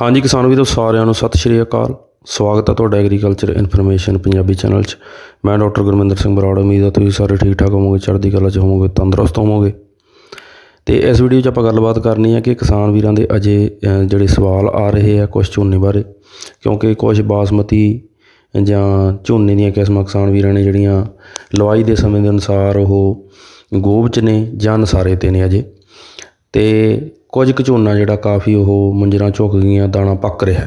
ਹਾਂਜੀ, ਕਿਸਾਨ ਵੀਰੋ, ਸਾਰਿਆਂ ਨੂੰ ਸਤਿ ਸ਼੍ਰੀ ਅਕਾਲ। ਸਵਾਗਤ ਹੈ ਤੁਹਾਡਾ ਐਗਰੀਕਲਚਰ ਇਨਫੋਰਮੇਸ਼ਨ ਪੰਜਾਬੀ ਚੈਨਲ 'ਚ। ਮੈਂ ਡਾਕਟਰ ਗੁਰਮਿੰਦਰ ਸਿੰਘ ਬਰਾੜ, ਉਮੀਦ ਹੈ ਤੁਸੀਂ ਸਾਰੇ ਠੀਕ ਠਾਕ ਹੋਵੋਗੇ, ਚੜ੍ਹਦੀ ਕਲਾ 'ਚ ਹੋਵੋਗੇ, ਤੰਦਰੁਸਤ ਹੋਵੋਗੇ। ਤੇ ਇਸ ਵੀਡੀਓ 'ਚ ਆਪਾਂ ਗੱਲਬਾਤ ਕਰਨੀ ਹੈ ਕਿ ਕਿਸਾਨ ਵੀਰਾਂ ਦੇ ਅਜੇ ਜਿਹੜੇ ਸਵਾਲ ਆ ਰਹੇ ਆ ਕੁਝ ਝੋਨੇ ਬਾਰੇ। ਕਿਉਂਕਿ ਕੁਝ ਬਾਸਮਤੀ ਜਾਂ ਝੋਨੇ ਦੀਆਂ ਕਿਸਮਾਂ ਕਿਸਾਨ ਵੀਰਾਂ ਨੇ ਜਿਹੜੀਆਂ ਲਵਾਈ ਦੇ ਸਮੇਂ ਦੇ ਅਨੁਸਾਰ ਉਹ ਗੋਭ 'ਚ ਨੇ ਜਾਂ ਨਸਾਰੇ ਤੇ ਨੇ ਅਜੇ। ਤੇ ਕੁਝ ਕੁ ਝੋਨਾ ਜਿਹੜਾ ਕਾਫੀ ਉਹ ਮੰਜਰਾਂ ਝੁਕ ਗਈਆਂ, ਦਾਣਾ ਪੱਕ ਰਿਹਾ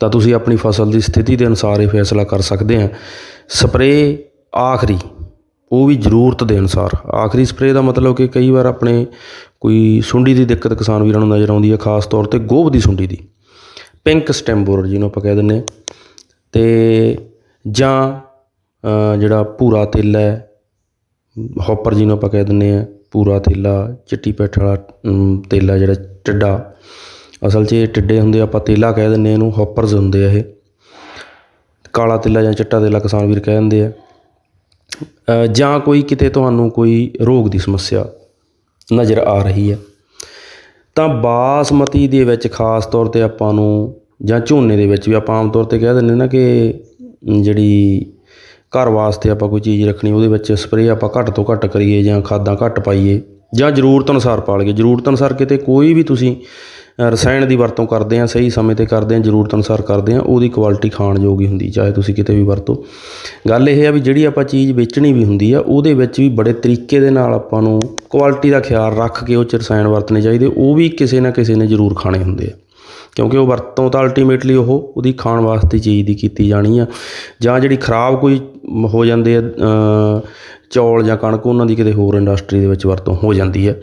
ਤਾਂ ਤੁਸੀਂ ਆਪਣੀ ਫਸਲ ਦੀ ਸਥਿਤੀ ਦੇ ਅਨੁਸਾਰ ਇਹ ਫੈਸਲਾ ਕਰ ਸਕਦੇ ਆ। ਸਪਰੇਅ ਆਖਰੀ, ਉਹ ਵੀ ਜ਼ਰੂਰਤ ਦੇ ਅਨੁਸਾਰ। ਆਖਰੀ ਸਪਰੇਅ ਦਾ ਮਤਲਬ ਕਿ ਕਈ ਵਾਰ ਆਪਣੇ ਕੋਈ ਸੁੰਡੀ ਦੀ ਦਿੱਕਤ ਕਿਸਾਨ ਵੀਰਾਂ ਨੂੰ ਨਜ਼ਰ ਆਉਂਦੀ ਹੈ, ਖਾਸ ਤੌਰ ਤੇ ਗੋਭ ਦੀ ਸੁੰਡੀ ਦੀ। ਪਿੰਕ ਸਟੈਮ ਬੋਰਰ ਜਿਹਨੂੰ ਆਪਾਂ ਕਹਿ ਦਿੰਦੇ ਹਾਂ ਤੇ ਜਾਂ ਜਿਹੜਾ ਭੂਰਾ ਤਿੱਲ ਹੈ, ਹੌਪਰ ਜਿਹਨੂੰ ਆਪਾਂ ਕਹਿ ਦਿੰਦੇ ਆ। ਪੂਰਾ ਤੇਲਾ ਚਿੱਟੀ ਪੈਠ ਵਾਲਾ ਤੇਲਾ ਜਿਹੜਾ ਟਿੱਡਾ। ਅਸਲ 'ਚ ਇਹ ਟਿੱਡੇ ਹੁੰਦੇ ਆਪਾਂ ਤੇਲਾ ਕਹਿ ਦਿੰਦੇ ਆ, ਇਹਨੂੰ ਹੌਪਰਸ ਹੁੰਦੇ ਆ ਇਹ। ਕਾਲਾ ਤੇਲਾ ਜਾਂ ਚਿੱਟਾ ਤੇਲਾ ਕਿਸਾਨ ਵੀਰ ਕਹਿ ਦਿੰਦੇ ਆ। ਜਾਂ ਕੋਈ ਕਿਤੇ ਤੁਹਾਨੂੰ ਕੋਈ ਰੋਗ ਦੀ ਸਮੱਸਿਆ ਨਜ਼ਰ ਆ ਰਹੀ ਹੈ ਤਾਂ ਬਾਸਮਤੀ ਦੇ ਵਿੱਚ ਖਾਸ ਤੌਰ ਤੇ ਆਪਾਂ ਨੂੰ ਜਾਂ ਝੋਨੇ ਦੇ ਵਿੱਚ ਵੀ ਆਪਾਂ ਆਮ ਤੌਰ ਤੇ ਕਹਿ ਦਿੰਦੇ ਨਾ ਕਿ ਜਿਹੜੀ ਘਰ ਵਾਸਤੇ ਆਪਾਂ ਕੋਈ ਚੀਜ਼ ਰੱਖਣੀ, ਉਹਦੇ ਵਿੱਚ ਸਪਰੇਅ ਆਪਾਂ ਘੱਟ ਤੋਂ ਘੱਟ ਕਰੀਏ ਜਾਂ ਖਾਦਾਂ ਘੱਟ ਪਾਈਏ ਜਾਂ ਜ਼ਰੂਰਤ ਅਨੁਸਾਰ ਪਾ ਲਈਏ। ਜ਼ਰੂਰਤ ਅਨੁਸਾਰ ਕਿਤੇ ਕੋਈ ਵੀ ਤੁਸੀਂ ਰਸਾਇਣ ਦੀ ਵਰਤੋਂ ਕਰਦੇ ਆ, ਸਹੀ ਸਮੇਂ ਤੇ ਕਰਦੇ ਆ, ਜ਼ਰੂਰਤ ਅਨੁਸਾਰ ਕਰਦੇ ਆ, ਉਹਦੀ ਕੁਆਲਿਟੀ ਖਾਣ ਯੋਗ ਹੀ ਹੁੰਦੀ, ਚਾਹੇ ਤੁਸੀਂ ਕਿਤੇ ਵੀ ਵਰਤੋ। ਗੱਲ ਇਹ ਆ ਵੀ ਜਿਹੜੀ ਆਪਾਂ ਚੀਜ਼ ਵੇਚਣੀ ਵੀ ਹੁੰਦੀ ਆ, ਉਹਦੇ ਵਿੱਚ ਵੀ ਬੜੇ ਤਰੀਕੇ ਦੇ ਨਾਲ ਆਪਾਂ ਨੂੰ ਕੁਆਲਿਟੀ ਦਾ ਖਿਆਲ ਰੱਖ ਕੇ ਉਹ 'ਚ ਰਸਾਇਣ ਵਰਤਣੇ ਚਾਹੀਦੇ, ਉਹ ਵੀ ਕਿਸੇ ਨਾ ਕਿਸੇ ਨੇ ਜ਼ਰੂਰ ਖਾਣੇ ਹੁੰਦੇ ਆ। ਕਿਉਂਕਿ ਉਹ ਵਰਤੋਂ ਤਾਂ ਅਲਟੀਮੇਟਲੀ ਉਹ ਉਹਦੀ ਖਾਣ ਵਾਸਤੇ ਚੀਜ਼ ਦੀ ਕੀਤੀ ਜਾਣੀ ਆ। ਜਾਂ ਜਿਹੜੀ ਖਰਾਬ ਕੋਈ ਹੋ ਜਾਂਦੇ ਆ ਚੌਲ ਜਾਂ ਕਣਕ, ਉਹਨਾਂ ਦੀ ਕਿਤੇ ਹੋਰ ਇੰਡਸਟਰੀ ਦੇ ਵਿੱਚ ਵਰਤੋਂ ਹੋ ਜਾਂਦੀ ਹੈ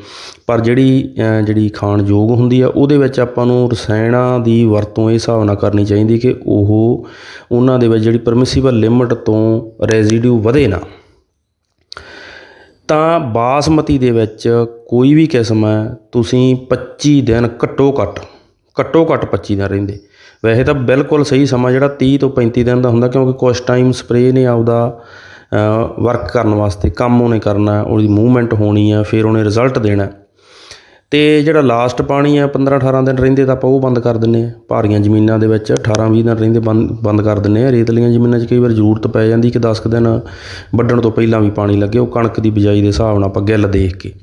ਪਰ ਜਿਹੜੀ ਜਿਹੜੀ ਖਾਣ ਯੋਗ ਹੁੰਦੀ ਆ, ਉਹਦੇ ਵਿੱਚ ਆਪਾਂ ਨੂੰ ਰਸਾਇਣਾਂ ਦੀ ਵਰਤੋਂ ਇਹ ਹਿਸਾਬ ਨਾਲ ਕਰਨੀ ਚਾਹੀਦੀ ਕਿ ਉਹ ਉਹਨਾਂ ਦੇ ਵਿੱਚ ਜਿਹੜੀ ਪਰਮਿਸਿਬਲ ਲਿਮਟ ਤੋਂ ਰੈਜ਼ੀਡਿਊ ਵਧੇ ਨਾ। ਤਾਂ ਬਾਸਮਤੀ ਦੇ ਵਿੱਚ ਕੋਈ ਵੀ ਕਿਸਮ ਹੈ, ਤੁਸੀਂ 25 ਦਿਨ ਘੱਟੋ ਘੱਟ ਘੱਟੋ ਘੱਟ 25 ਦਿਨ ਰਹਿੰਦੇ। ਵੈਸੇ ਤਾਂ ਬਿਲਕੁਲ ਸਹੀ ਸਮਾਂ ਜਿਹੜਾ 30 ਤੋਂ 35 ਦਿਨ ਦਾ ਹੁੰਦਾ, ਕਿਉਂਕਿ ਕੁਝ ਟਾਈਮ ਸਪਰੇਅ ਨੇ ਆਪਦਾ ਵਰਕ ਕਰਨ ਵਾਸਤੇ, ਕੰਮ ਉਹਨੇ ਕਰਨਾ, ਉਹਦੀ ਮੂਵਮੈਂਟ ਹੋਣੀ ਆ, ਫਿਰ ਉਹਨੇ ਰਿਜ਼ਲਟ ਦੇਣਾ। ਤੇ ਜਿਹੜਾ ਲਾਸਟ ਪਾਣੀ ਆ 15 18 ਦਿਨ ਰਹਿੰਦੇ ਤਾਂ ਆਪਾਂ ਉਹ ਬੰਦ ਕਰ ਦਿੰਨੇ ਆ। ਭਾਰੀਆਂ ਜ਼ਮੀਨਾਂ ਦੇ ਵਿੱਚ 18 20 ਦਿਨ ਰਹਿੰਦੇ ਬੰਦ ਬੰਦ ਕਰ ਦਿੰਨੇ ਆ। ਰੇਤਲੀਆਂ ਜ਼ਮੀਨਾਂ 'ਚ ਕਈ ਵਾਰ ਜ਼ਰੂਰਤ ਪੈ ਜਾਂਦੀ ਕਿ 10 ਕੁ ਦਿਨ ਵੱਢਣ ਤੋਂ ਪਹਿਲਾਂ ਵੀ ਪਾਣੀ ਲੱਗੇ, ਉਹ ਕਣਕ ਦੀ ਬਿਜਾਈ ਦੇ ਹਿਸਾਬ ਨਾਲ ਆਪਾਂ ਗਿੱਲ ਦੇਖ ਕੇ।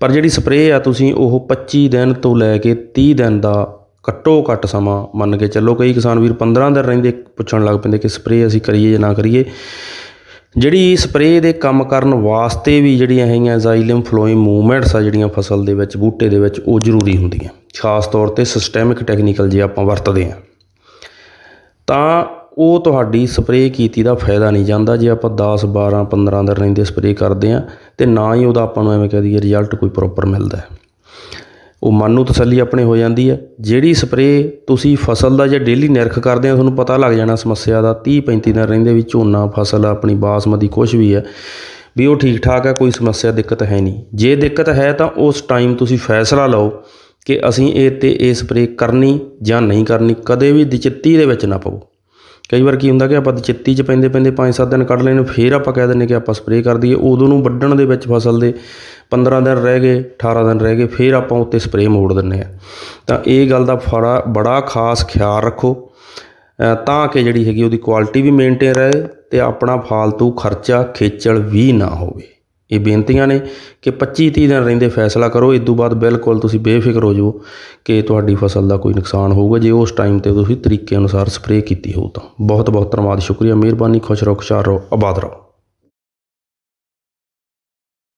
ਪਰ ਜਿਹੜੀ ਸਪਰੇਅ ਆ ਤੁਸੀਂ ਉਹ 25 ਦਿਨ ਤੋਂ ਲੈ ਕੇ 30 ਦਿਨ ਦਾ ਘੱਟੋ ਘੱਟ ਸਮਾਂ ਮੰਨ ਕੇ ਚੱਲੋ, ਕਈ ਕਿਸਾਨ ਵੀਰ 15 ਦਿਨ ਰਹਿੰਦੇ ਪੁੱਛਣ ਲੱਗ ਪੈਂਦੇ ਕਿ ਸਪਰੇਅ ਅਸੀਂ ਕਰੀਏ ਜਾਂ ਨਾ ਕਰੀਏ। ਜਿਹੜੀ ਸਪਰੇਅ ਦੇ ਕੰਮ ਕਰਨ ਵਾਸਤੇ ਵੀ ਜਿਹੜੀਆਂ ਹੈਗੀਆਂ ਜ਼ਾਈਲਮ ਫਲੋਇਮ ਮੂਵਮੈਂਟਸ ਆ ਜਿਹੜੀਆਂ ਫਸਲ ਦੇ ਵਿੱਚ, ਬੂਟੇ ਦੇ ਵਿੱਚ, ਉਹ ਜ਼ਰੂਰੀ ਹੁੰਦੀਆਂ। ਖਾਸ ਤੌਰ ਤੇ ਸਿਸਟੈਮਿਕ ਟੈਕਨੀਕਲ ਜੇ ਆਪਾਂ ਵਰਤਦੇ ਹਾਂ। ਤਾਂ ਉਹ ਤੁਹਾਡੀ ਸਪਰੇਅ ਕੀਤੀ ਦਾ ਫਾਇਦਾ ਨਹੀਂ ਜਾਂਦਾ। ਜੇ ਆਪਾਂ 10 12 15 ਦਿਨ ਰਹਿੰਦੇ ਸਪਰੇਅ ਕਰਦੇ ਹਾਂ ਅਤੇ ਨਾ ਹੀ ਉਹਦਾ ਆਪਾਂ ਨੂੰ ਐਵੇਂ ਕਹਿ ਦਈਏ ਰਿਜ਼ਲਟ ਕੋਈ ਪ੍ਰੋਪਰ ਮਿਲਦਾ ਉਹ ਮਨ ਨੂੰ ਤਸੱਲੀ ਆਪਣੇ ਹੋ ਜਾਂਦੀ ਹੈ। ਜਿਹੜੀ ਸਪਰੇਅ ਤੁਸੀਂ ਫਸਲ ਦਾ ਜੇ ਡੇਲੀ ਨਿਰਖ ਕਰਦੇ ਆ ਤੁਹਾਨੂੰ ਪਤਾ ਲੱਗ ਜਾਣਾ ਸਮੱਸਿਆ ਦਾ। 30 35 ਦਿਨ ਰਹਿੰਦੇ ਵੀ ਝੋਨਾ, ਫਸਲ, ਆਪਣੀ ਬਾਸਮਤੀ ਕੁਝ ਵੀ ਹੈ, ਵੀ ਉਹ ਠੀਕ ਠਾਕ ਹੈ, ਕੋਈ ਸਮੱਸਿਆ, ਦਿੱਕਤ ਹੈ ਨਹੀਂ। ਜੇ ਦਿੱਕਤ ਹੈ ਤਾਂ ਉਸ ਟਾਈਮ ਤੁਸੀਂ ਫੈਸਲਾ ਲਓ ਕਿ ਅਸੀਂ ਇਹ ਤੇ ਇਹ ਸਪਰੇਅ ਕਰਨੀ ਜਾਂ ਨਹੀਂ ਕਰਨੀ, ਕਦੇ ਵੀ ਦਿਚਿੱਤੀ ਦੇ ਵਿੱਚ ਨਾ ਪਵੋ। ਕਈ ਵਾਰ ਕੀ ਹੁੰਦਾ ਕਿ ਆਪਾਂ ਚਿੱਤੀ 'ਚ ਪੈਂਦੇ ਪੈਂਦੇ 5-7 ਦਿਨ ਕੱਢ ਲੈਣੇ ਫਿਰ ਆਪਾਂ ਕਹਿ ਦਿੰਦੇ ਕਿ ਆਪਾਂ ਸਪਰੇਅ ਕਰ ਦਈਏ। ਉਦੋਂ ਨੂੰ ਵੱਢਣ ਦੇ ਵਿੱਚ ਫਸਲ ਦੇ 15 ਦਿਨ ਰਹਿ ਗਏ 18 ਦਿਨ ਰਹਿ ਗਏ, ਫਿਰ ਆਪਾਂ ਉੱਤੇ ਸਪਰੇਅ ਮੋੜ ਦਿੰਨੇ ਆ ਤਾਂ ਇਹ ਗੱਲ ਦਾ ਫੜਾ, ਬੜਾ ਖਾਸ ਖਿਆਲ ਰੱਖੋ। ਤਾਂ ਕਿ ਜਿਹੜੀ ਹੈਗੀ ਉਹਦੀ ਕੁਆਲਿਟੀ ਵੀ ਮੇਨਟੇਨ ਰਹੇ ਤੇ ਆਪਣਾ ਫਾਲਤੂ ਖਰਚਾ ਖੇਚਲ ਵੀ ਨਾ ਹੋਵੇ। ਇਹ ਬੇਨਤੀਆਂ ਨੇ ਕਿ 25 30 ਦਿਨ ਰਹਿੰਦੇ ਫੈਸਲਾ ਕਰੋ, ਇਸ ਤੋਂ ਬਾਅਦ ਬਿਲਕੁਲ ਤੁਸੀਂ ਬੇਫਿਕਰ ਹੋ ਜਾਓ ਕਿ ਤੁਹਾਡੀ ਫਸਲ ਦਾ ਕੋਈ ਨੁਕਸਾਨ ਹੋਊਗਾ। ਜੇ ਉਸ ਟਾਈਮ ਤੇ ਤੁਸੀਂ ਤਰੀਕੇ ਅਨੁਸਾਰ ਸਪਰੇਅ ਕੀਤੀ ਹੋਊ ਤਾਂ। ਬਹੁਤ ਬਹੁਤ ਧੰਨਵਾਦ, ਸ਼ੁਕਰੀਆ, ਮਿਹਰਬਾਨੀ, ਖੁਸ਼ ਰਹੋ, ਖੁਸ਼ਹਾਲ ਰਹੋ, ਆਬਾਦ ਰਹੋ।